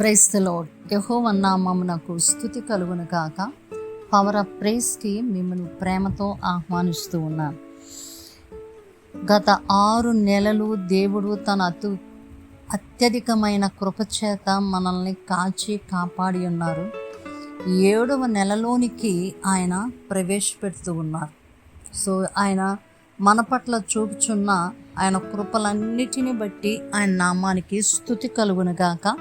ప్రైస్తలో యహోవన్నామమునకు స్థుతి కలుగును కాక పవర్ ఆఫ్ ప్రైస్కి మిమ్మల్ని ప్రేమతో ఆహ్వానిస్తూ ఉన్నాను గత ఆరు నెలలు దేవుడు తన అతు అత్యధికమైన కృపచేత మనల్ని కాచి కాపాడి ఉన్నారు. ఏడవ నెలలోనికి ఆయన ప్రవేశపెడుతూ ఉన్నారు. సో ఆయన మన పట్ల చూపుచున్న ఆయన కృపలన్నిటిని బట్టి ఆయన నామానికి స్థుతి కలుగునుగాక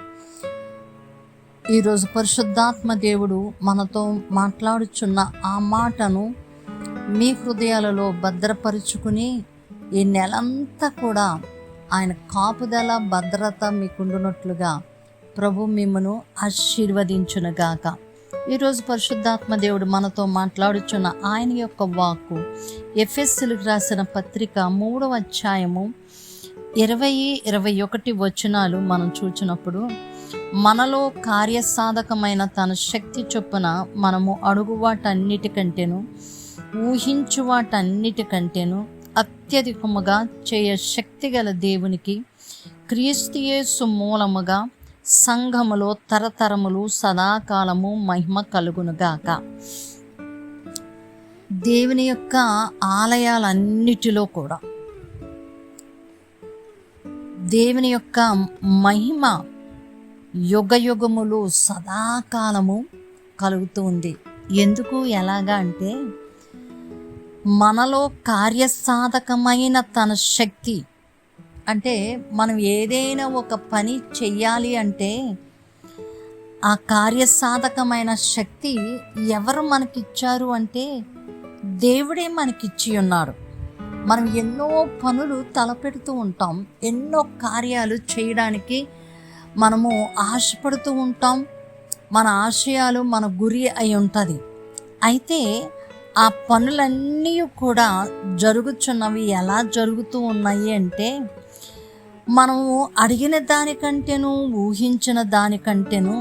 ఈరోజు పరిశుద్ధాత్మ దేవుడు మనతో మాట్లాడుచున్న ఆ మాటను మీ హృదయాలలో భద్రపరుచుకుని ఈ నెలంతా కూడా ఆయన కాపుదల భద్రత మీకుండునట్లుగా ప్రభు మిమ్మను ఆశీర్వదించునుగాక. ఈరోజు పరిశుద్ధాత్మ దేవుడు మనతో మాట్లాడుచున్న ఆయన యొక్క వాక్కు ఎఫ్ఎస్సీలకు రాసిన పత్రిక మూడవ అధ్యాయము ఇరవై ఇరవై ఒకటి వచనాలు మనం చూచినప్పుడు మనలో కార్యసాధకమైన తన శక్తి చొప్పున మనము అడుగు వాటన్నిటికంటేను ఊహించు వాటన్నిటికంటేను అత్యధికముగా చేయ శక్తి గల దేవునికి క్రీస్తుయేసు మూలముగా సంఘములో తరతరములు సదాకాలము మహిమ కలుగునుగాక దేవుని యొక్క ఆలయాలన్నిటిలో కూడా దేవుని యొక్క మహిమ యుగయుగములు సదాకాలము కలుగుతూ ఉంది. ఎందుకు? ఎలాగా అంటే మనలో కార్యసాధకమైన తన శక్తి అంటే మనం ఏదైనా ఒక పని చెయ్యాలి అంటే ఆ కార్యసాధకమైన శక్తి ఎవరు మనకిచ్చారు అంటే దేవుడే మనకిచ్చి ఉన్నాడు మనం ఎన్నో పనులు తలపెడుతూ ఉంటాం. ఎన్నో కార్యాలు చేయడానికి మనము ఆశపడుతూ ఉంటాం. మన ఆశయాలు మన గురి అయి ఉంటుంది. అయితే ఆ పనులన్నీ కూడా జరుగుతున్నవి ఎలా జరుగుతూ ఉన్నాయి అంటే మనము అడిగిన దానికంటేను ఊహించిన దానికంటేను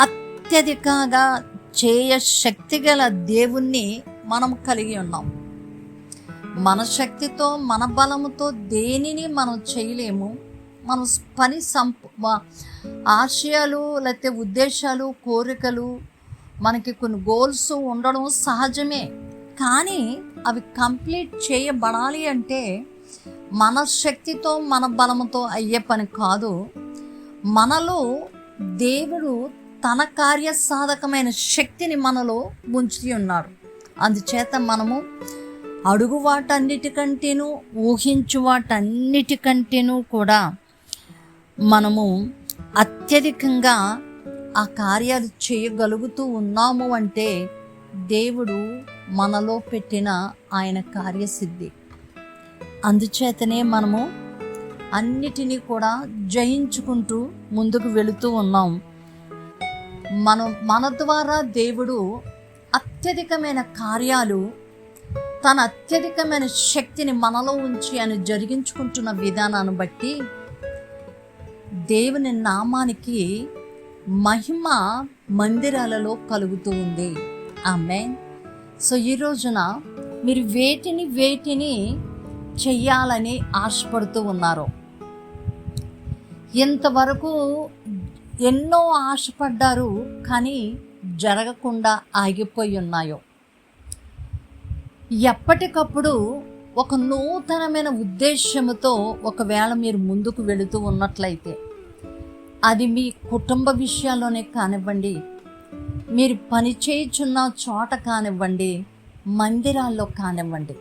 అత్యధికంగా చేయ శక్తి గల దేవుణ్ణి మనం కలిగి ఉన్నాం. మన శక్తితో మన బలముతో దేనిని మనం చేయలేము. మనం పని సంప ఆశయాలు లేకపోతే ఉద్దేశాలు కోరికలు మనకి కొన్ని గోల్స్ ఉండడం సహజమే. కానీ అవి కంప్లీట్ చేయబడాలి అంటే మన శక్తితో మన బలముతో అయ్యే పని కాదు. మనలో దేవుడు తన కార్యసాధకమైన శక్తిని మనలో ఉంచి ఉన్నాడు అందుచేత మనము అడుగు వాటన్నిటికంటేను ఊహించు వాటన్నిటికంటేను కూడా మనము అత్యధికంగా ఆ కార్యాలు చేయగలుగుతూ ఉన్నాము అంటే దేవుడు మనలో పెట్టిన ఆయన కార్యసిద్ధి. అందుచేతనే మనము అన్నిటినీ కూడా జయించుకుంటూ ముందుకు వెళుతూ ఉన్నాం. మనం మన ద్వారా దేవుడు అత్యధికమైన కార్యాలు తన అత్యధికమైన శక్తిని మనలో ఉంచి ఆయన జరిగించుకుంటున్న విధానాన్ని బట్టి దేవుని నామానికి మహిమ మందిరాలలో కలుగుతూ ఉంది. ఆమె సో ఈ రోజున మీరు వేటిని వేటిని చెయ్యాలని ఆశపడుతూ ఉన్నారు ఇంతవరకు ఎన్నో ఆశపడ్డారు కానీ జరగకుండా ఆగిపోయి ఉన్నాయో ఎప్పటికప్పుడు ఒక నూతనమైన ఉద్దేశముతో ఒకవేళ మీరు ముందుకు వెళుతూ ఉన్నట్లయితే అది మీ కుటుంబ విషయాల్లోనే కానివ్వండి మీరు పని చేయుచున్న చోట కానివ్వండి మందిరాల్లో కానివ్వండి.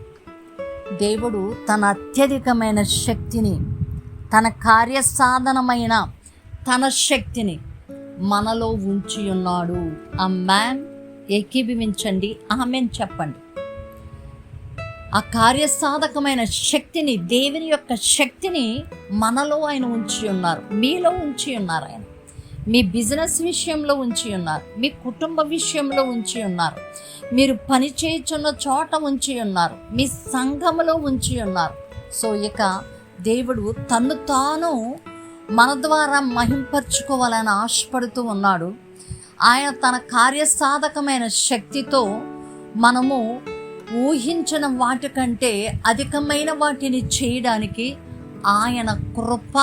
దేవుడు తన అత్యధికమైన శక్తిని తన కార్యసాధనమైన తన శక్తిని మనలో ఉంచి ఉన్నాడు ఆ మ్యాన్ ఏకీభవించండి. ఆమెన్. చెప్పండి. ఆ కార్యసాధకమైన శక్తిని దేవుని యొక్క శక్తిని మనలో ఆయన ఉంచి ఉన్నారు. మీలో ఉంచి ఉన్నారు ఆయన. మీ బిజినెస్ విషయంలో ఉంచి ఉన్నారు. మీ కుటుంబ విషయంలో ఉంచి ఉన్నారు. మీరు పని చేయుచున్న చోట ఉంచి ఉన్నారు. మీ సంఘములో ఉంచి ఉన్నారు. సో ఇక దేవుడు తను తాను మన ద్వారా మహింపరచుకోవాలని ఆశపడుతూ ఉన్నాడు. ఆయన తన కార్యసాధకమైన శక్తితో మనము ఊహించిన వాటికంటే అధికమైన వాటిని చేయడానికి ఆయన కృప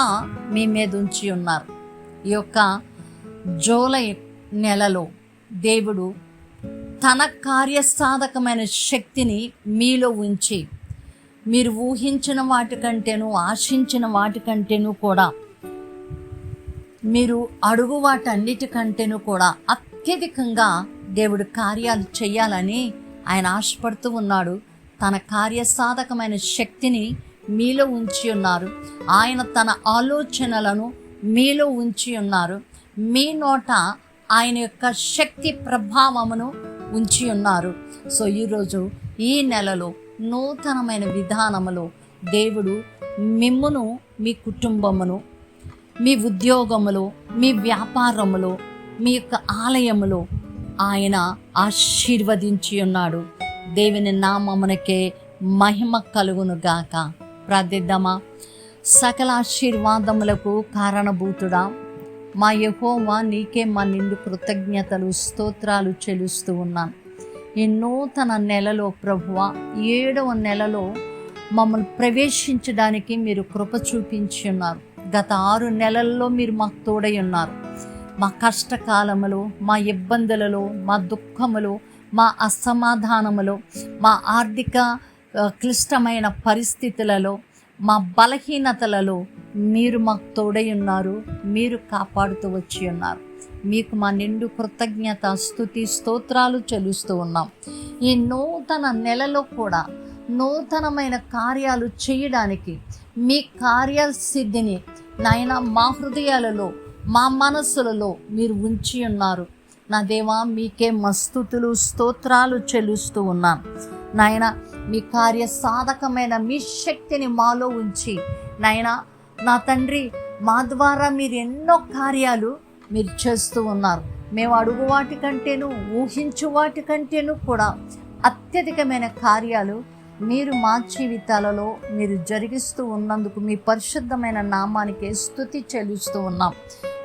మీ మీద ఉంచి ఉన్నారు. ఈ యొక్క జూలై నెలలో దేవుడు తన కార్యసాధకమైన శక్తిని మీలో ఉంచి మీరు ఊహించిన వాటికంటేను ఆశించిన వాటికంటేను కూడా మీరు అడుగు వాటన్నిటికంటేను కూడా అత్యధికంగా దేవుడు కార్యాలు చేయాలని ఆయన ఆశపడుతూ ఉన్నాడు. తన కార్యసాధకమైన శక్తిని మీలో ఉంచి ఉన్నారు. ఆయన తన ఆలోచనలను మీలో ఉంచి ఉన్నారు. మీ నోట ఆయన యొక్క శక్తి ప్రభావమును ఉంచి ఉన్నారు. సో ఈరోజు ఈ నెలలో నూతనమైన విధానములో దేవుడు మిమ్మును మీ కుటుంబమును మీ ఉద్యోగములో మీ వ్యాపారములో మీ యొక్క ఆలయములో ఆయన ఆశీర్వదించి ఉన్నాడు. దేవుని నామమునకే మహిమ కలుగును గాక. ప్రార్థిద్దామా? సకల ఆశీర్వాదములకు కారణభూతుడా. మా యహోవా నీకే మా నిండు కృతజ్ఞతలు స్తోత్రాలు చెలుస్తూ ఉన్నాను ఈ నూతన నెలలో ప్రభువ ఏడవ నెలలో మమ్మల్ని ప్రవేశించడానికి మీరు కృప చూపించి ఉన్నారు. గత ఆరు నెలల్లో మీరు మాకు తోడై ఉన్నారు. మా కష్టకాలములో మా ఇబ్బందులలో మా దుఃఖములో మా అసమాధానములో మా ఆర్థిక క్లిష్టమైన పరిస్థితులలో మా బలహీనతలలో మీరు మాకు తోడై ఉన్నారు మీరు కాపాడుతూ వచ్చి ఉన్నారు. మీకు మా నిండు కృతజ్ఞత స్థుతి స్తోత్రాలు చెల్లిస్తూ ఉన్నాం. ఈ నూతన నెలలో కూడా నూతనమైన కార్యాలు చేయడానికి మీ కార్యసిద్ధిని నాయన మా హృదయాలలో మా మనస్సులలో మీరు ఉంచి ఉన్నారు. నా దేవా మీకే మస్తుతులు స్తోత్రాలు చెల్లుస్తూ ఉన్నాను. నాయన మీ కార్య సాధకమైన మీ శక్తిని మాలో ఉంచి నాయన నా తండ్రి మా ద్వారా మీరు ఎన్నో కార్యాలు మీరు చేస్తూ ఉన్నారు. మేము అడుగు వాటికంటేను ఊహించు వాటికంటేను కూడా అత్యధికమైన కార్యాలు మీరు మా జీవితాలలో మీరు జరిగిస్తూ ఉన్నందుకు మీ పరిశుద్ధమైన నామానికి స్థుతి చెల్లిస్తూ ఉన్నాం.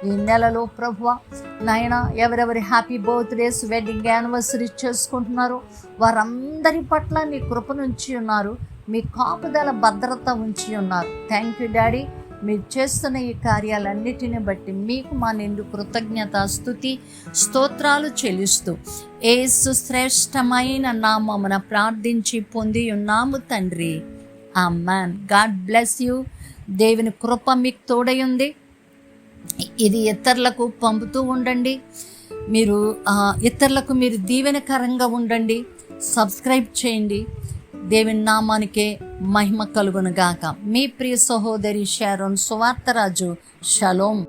ఈ నెలలో ప్రభు నాయన ఎవరెవరి హ్యాపీ బర్త్డేస్ వెడ్డింగ్ యానివర్సరీ చేసుకుంటున్నారో వారందరి పట్ల నీ కృప నుంచి ఉన్నారు. మీ కాపుదల భద్రత ఉంచి ఉన్నారు. థ్యాంక్ యూ డాడీ మీరు చేస్తున్న ఈ కార్యాలన్నిటిని బట్టి మీకు మా నిండు కృతజ్ఞత స్థుతి స్తోత్రాలు చెల్లిస్తూ ఏసు శ్రేష్టమైన నామమున ప్రార్థించి పొంది ఉన్నాము తండ్రి. ఆ మ్యాన్ గాడ్ బ్లెస్ యూ. దేవుని కృప మీకు తోడై ఉంది ఇది ఇతరులకు పంపుతూ ఉండండి. మీరు ఇతరులకు మీరు దీవెనకరంగా ఉండండి. సబ్స్క్రైబ్ చేయండి. దేవుని నామానికే మహిమ కలుగునుగాక. మీ ప్రియ సహోదరి షారోన్ సువార్తరాజు. షలోం.